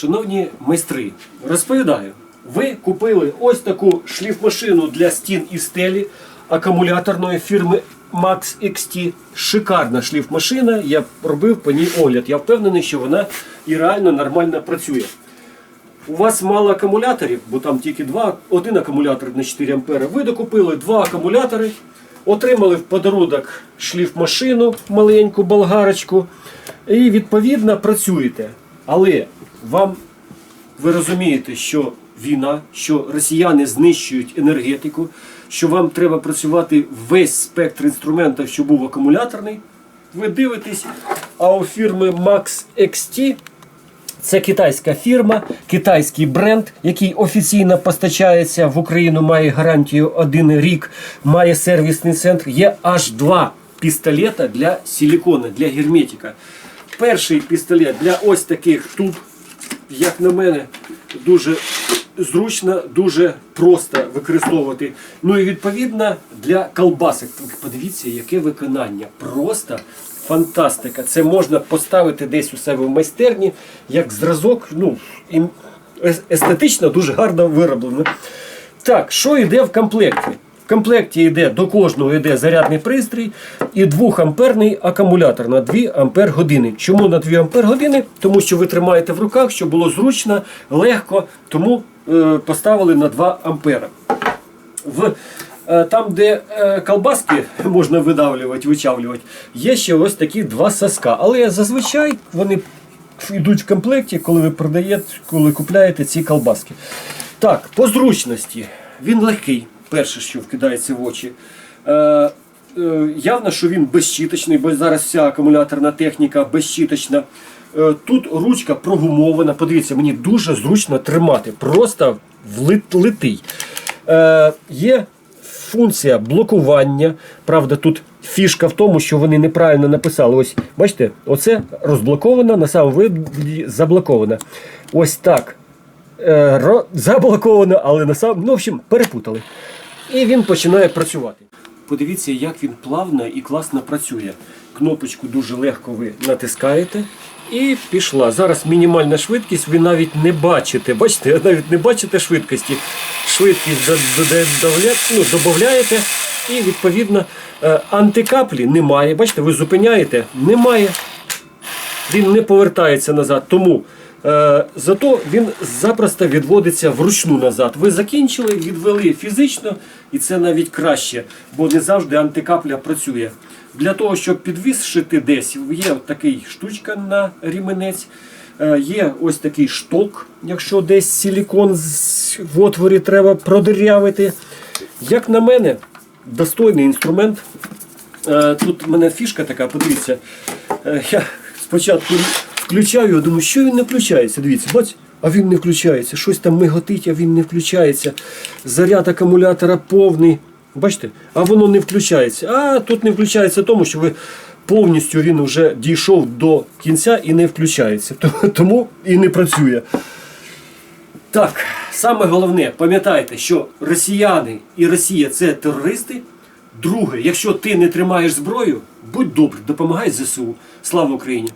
Шановні майстри, розповідаю, ви купили ось таку шліфмашину для стін і стелі акумуляторної фірми Max XT. Шикарна шліфмашина. Я робив по ній огляд. Я впевнений, що вона і реально нормально працює. У вас мало акумуляторів, бо там тільки два, один акумулятор на 4 ампери. Ви докупили два акумулятори, отримали в подарунок шліфмашину, маленьку болгарочку, і відповідно працюєте. Але вам ви розумієте, що війна, що росіяни знищують енергетику, що вам треба працювати весь спектр інструментів, що був акумуляторний. Ви дивитесь, а у фірми Max XT це китайська фірма, китайський бренд, який офіційно постачається в Україну, має гарантію один рік, має сервісний центр. Є аж два пістолета для силікона, для герметика. Перший пістолет для ось таких туб, як на мене, дуже зручно, дуже просто використовувати. Ну і відповідно для колбасок. Подивіться, яке виконання. Просто фантастика. Це можна поставити десь у себе в майстерні, як зразок. Ну, естетично дуже гарно вироблено. Так, що йде в комплекті? Комплекті йде до кожного йде зарядний пристрій і 2-амперний акумулятор на 2 ампер години. Чому на 2 ампер години? Тому що ви тримаєте в руках, щоб було зручно, легко, тому е, поставили на 2 ампера. В, е, там, де е, колбаски можна видавлювати, вичавлювати, є ще ось такі два соска. Але зазвичай вони йдуть в комплекті, коли ви продаєте, коли купляєте ці колбаски. Так, по зручності. Він легкий, перше, що вкидається в очі. Е, е, явно, що він безщіточний, бо зараз вся акумуляторна техніка безщіточна. Е, Тут ручка прогумована. Подивіться, мені дуже зручно тримати. Просто влит- литий. Е, є функція блокування. Правда, тут фішка в тому, що вони неправильно написали. Ось, бачите, оце розблоковано, на самому виді заблоковано. Ось так. Е, заблоковано, але на самому, ну, в общем, перепутали. І він починає працювати. Подивіться, як він плавно і класно працює. Кнопочку дуже легко ви натискаєте. І пішла. Зараз мінімальна швидкість, ви навіть не бачите. Бачите, навіть не бачите швидкості. Швидкість ну, додаєте, і відповідно е, антикаплі немає. Бачите, ви зупиняєте, немає він не повертається назад. Тому зато він запросто відводиться вручну назад. Ви закінчили, відвели фізично, і це навіть краще, бо не завжди антикапля працює. Для того, щоб підвішити десь, є такий штучка на ріменець. Е, Є ось такий шток, якщо десь силікон в отворі треба продирявити. Як на мене, достойний інструмент. Е, Тут в мене фішка така, подивіться. Е, Я спочатку включаю, я думаю, що він не включається. Дивіться, бач, а він не включається. Щось там миготить, а він не включається. Заряд акумулятора повний. Бачите? А воно не включається. А тут не включається тому, що ви повністю він вже дійшов до кінця і не включається. Тому і не працює. Так, саме головне, пам'ятайте, що росіяни і Росія це терористи. Друге, якщо ти не тримаєш зброю, будь добрий, допомагай ЗСУ. Слава Україні!